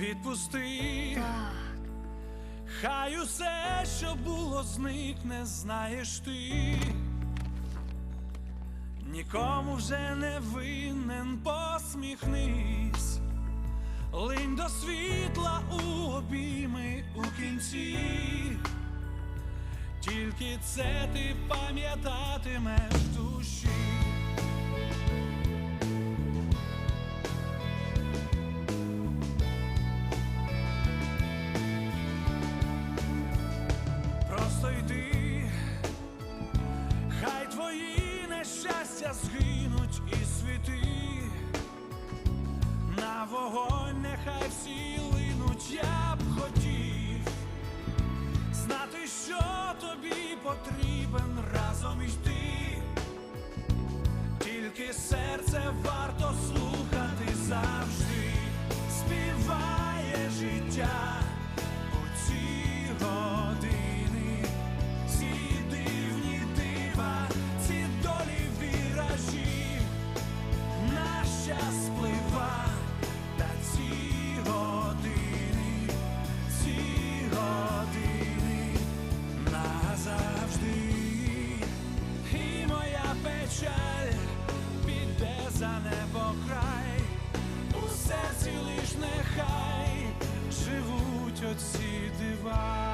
Відпусти, Так, хай усе, що було, зникне, знаєш ти. Нікому вже не винен, посміхнись, линь до світла у обійми у кінці. Тільки це ти пам'ятатимеш в нещастя згинуть і світи. На вогонь нехай всі линуть, я б хотів знати, що тобі потрібен разом йти. Тільки серце варто слухати завжди, співає життя. survive.